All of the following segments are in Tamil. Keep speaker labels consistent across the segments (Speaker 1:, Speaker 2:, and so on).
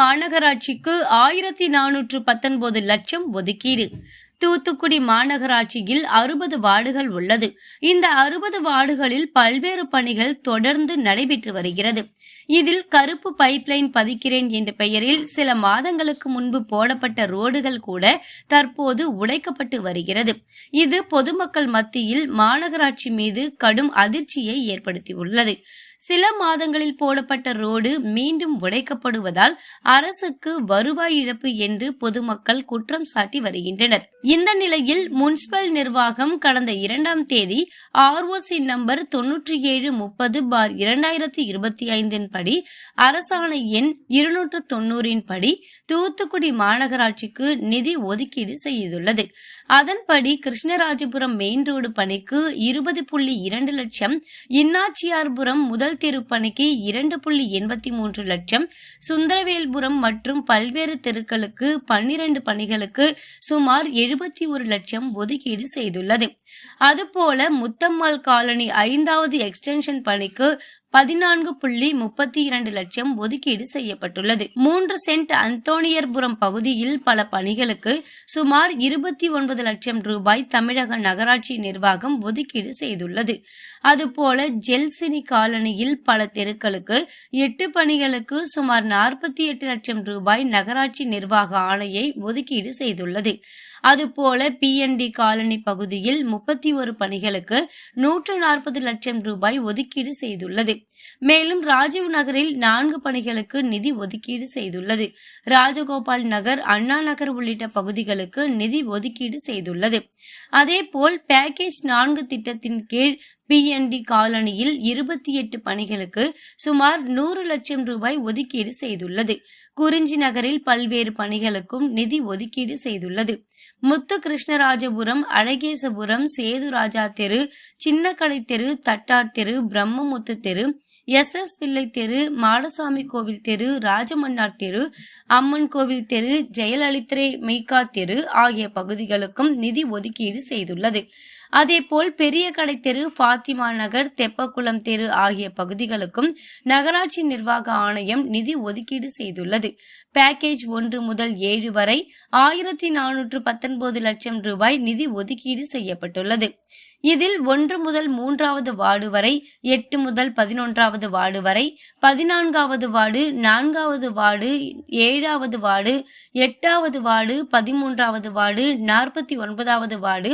Speaker 1: மாநகராட்சிக்கு ஆயிரத்தி நானூற்று பத்தொன்பது லட்சம் ஒதுக்கீடு தூத்துக்குடி மாநகராட்சியில் அறுபது வார்டுகள் உள்ளது இந்த அறுபது வார்டுகளில் பல்வேறு பணிகள் தொடர்ந்து நடைபெற்று வருகிறது இதில் கருப்பு பைப்லைன் பதிக்கிறேன் என்ற பெயரில் சில மாதங்களுக்கு முன்பு போடப்பட்ட ரோடுகள் கூட தற்போது உடைக்கப்பட்டு வருகிறது இது பொதுமக்கள் மத்தியில் மாநகராட்சி மீது கடும் அதிர்ச்சியை ஏற்படுத்தியுள்ளது சில மாதங்களில் போடப்பட்ட ரோடு மீண்டும் உடைக்கப்படுவதால் அரசுக்கு வருவாய் இழப்பு என்று பொதுமக்கள் குற்றம் சாட்டி வருகின்றனர் இந்த நிலையில் முனிசிபல் நிர்வாகம் கடந்த இரண்டாம் தேதி ஆர்ஓசி நம்பர் தொன்னூற்றி ஏழு முப்பது பார் இரண்டாயிரத்தி இருபத்தி ஐந்தின் படி அரசாணை எண் இருநூற்று தொன்னூறின் படி தூத்துக்குடி மாநகராட்சிக்கு நிதி ஒதுக்கீடு செய்துள்ளது அதன்படி கிருஷ்ணராஜபுரம் மெயின் ரோடு பணிக்கு இருபது புள்ளி இரண்டு லட்சம் இன்னாச்சியார்புரம் முதல் முதல் திருப்பணிக்கு இரண்டு புள்ளி எண்பத்தி மூன்று லட்சம் சுந்தரவேல்புரம் மற்றும் பல்வேறு தெருக்களுக்கு பன்னிரண்டு பணிகளுக்கு சுமார் எழுபத்தி ஒரு லட்சம் ஒதுக்கீடு செய்துள்ளது அதுபோல முத்தம்மாள் காலனி ஐந்தாவது எக்ஸ்டென்ஷன் பணிக்கு பதினான்கு புள்ளி முப்பத்தி இரண்டு லட்சம் ஒதுக்கீடு செய்யப்பட்டுள்ளது மூன்று சென்ட் அந்தோனியர்புரம் பகுதியில் பல பணிகளுக்கு சுமார் இருபத்தி ஒன்பது லட்சம் ரூபாய் தமிழக நகராட்சி நிர்வாகம் ஒதுக்கீடு செய்துள்ளது அதுபோல ஜெல்சினி காலனியில் பல தெருக்களுக்கு எட்டு பணிகளுக்கு சுமார் நாற்பத்தி எட்டு லட்சம் ரூபாய் நகராட்சி நிர்வாக ஆணையை ஒதுக்கீடு செய்துள்ளது அதுபோல பிஎன்டி காலனி பகுதியில் முப்பத்தி ஒரு பணிகளுக்கு நூற்று நாற்பது லட்சம் ரூபாய் ஒதுக்கீடு செய்துள்ளது மேலும் ராஜீவ் நகரில் நான்கு பணிகளுக்கு நிதி ஒதுக்கீடு செய்துள்ளது ராஜகோபால் நகர் அண்ணா நகர் உள்ளிட்ட பகுதிகளுக்கு நிதி ஒதுக்கீடு செய்துள்ளது அதேபோல் பேக்கேஜ் நான்கு திட்டத்தின் கீழ் பிஎன்டி காலனியில் இருபத்தி எட்டு பணிகளுக்கு சுமார் நூறு லட்சம் ரூபாய் ஒதுக்கீடு செய்துள்ளது குறிஞ்சி நகரில் பல்வேறு பணிகளுக்கும் நிதி ஒதுக்கீடு செய்துள்ளது முத்து கிருஷ்ணராஜபுரம் அழகேசபுரம் சேதுராஜா தெரு சின்னக்கடை தெரு தட்டார் தெரு பிரம்மமுத்து தெரு எஸ் எஸ் பிள்ளை தெரு மாடசாமி கோவில் தெரு ராஜமன்னார் தெரு அம்மன் கோவில் தெரு ஜெயலலித்ரே மெய்கா தெரு ஆகிய பகுதிகளுக்கும் நிதி ஒதுக்கீடு செய்துள்ளது அதேபோல் பெரிய கடை தெரு ஃபாத்திமா நகர் தெப்பக்குளம் தெரு ஆகிய பகுதிகளுக்கும் நகராட்சி நிர்வாக ஆணையம் நிதி ஒதுக்கீடு செய்துள்ளது பேக்கேஜ் ஒன்று முதல் ஏழு வரை ஆயிரத்தி நானூற்று பத்தொன்பது லட்சம் ரூபாய் நிதி ஒதுக்கீடு செய்யப்பட்டுள்ளது இதில் ஒன்று முதல் மூன்றாவது வார்டு வரை எட்டு முதல் பதினொன்றாவது வார்டு வரை பதினான்காவது வார்டு நான்காவது வார்டு ஏழாவது வார்டு எட்டாவது வார்டு பதிமூன்றாவது வார்டு நாற்பத்தி ஒன்பதாவது வார்டு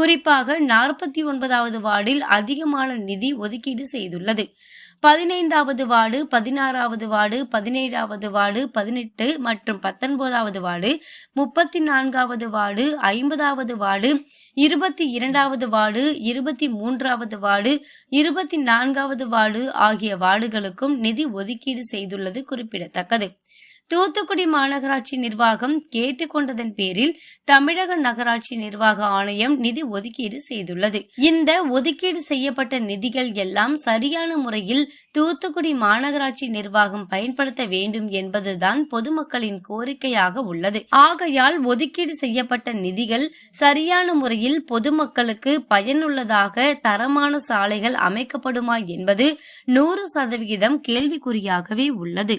Speaker 1: குறிப்பாக நாற்பத்தி ஒன்பதாவது வார்டில் அதிகமான நிதி ஒதுக்கீடு செய்துள்ளது பதினைந்தாவது வார்டு பதினாறாவது வார்டு பதினேழாவது வார்டு பதினெட்டு மற்றும் பத்தொன்பதாவது வார்டு முப்பத்தி நான்காவது வார்டு ஐம்பதாவது வார்டு இருபத்தி இரண்டாவது வார்டு இருபத்தி மூன்றாவது வார்டு இருபத்தி நான்காவது வார்டு ஆகிய வார்டுகளுக்கும் நிதி ஒதுக்கீடு செய்துள்ளது குறிப்பிடத்தக்கது தூத்துக்குடி மாநகராட்சி நிர்வாகம் கேட்டுக்கொண்டதன் பேரில் தமிழக நகராட்சி நிர்வாக ஆணையம் நிதி ஒதுக்கீடு செய்துள்ளது இந்த ஒதுக்கீடு செய்யப்பட்ட நிதிகள் எல்லாம் சரியான முறையில் தூத்துக்குடி மாநகராட்சி நிர்வாகம் பயன்படுத்த வேண்டும் என்பதுதான் பொதுமக்களின் கோரிக்கையாக உள்ளது ஆகையால் ஒதுக்கீடு செய்யப்பட்ட நிதிகள் சரியான முறையில் பொதுமக்களுக்கு பயனுள்ளதாக தரமான சாலைகள் அமைக்கப்படுமா என்பது நூறு சதவிகிதம் கேள்விக்குறியாகவே உள்ளது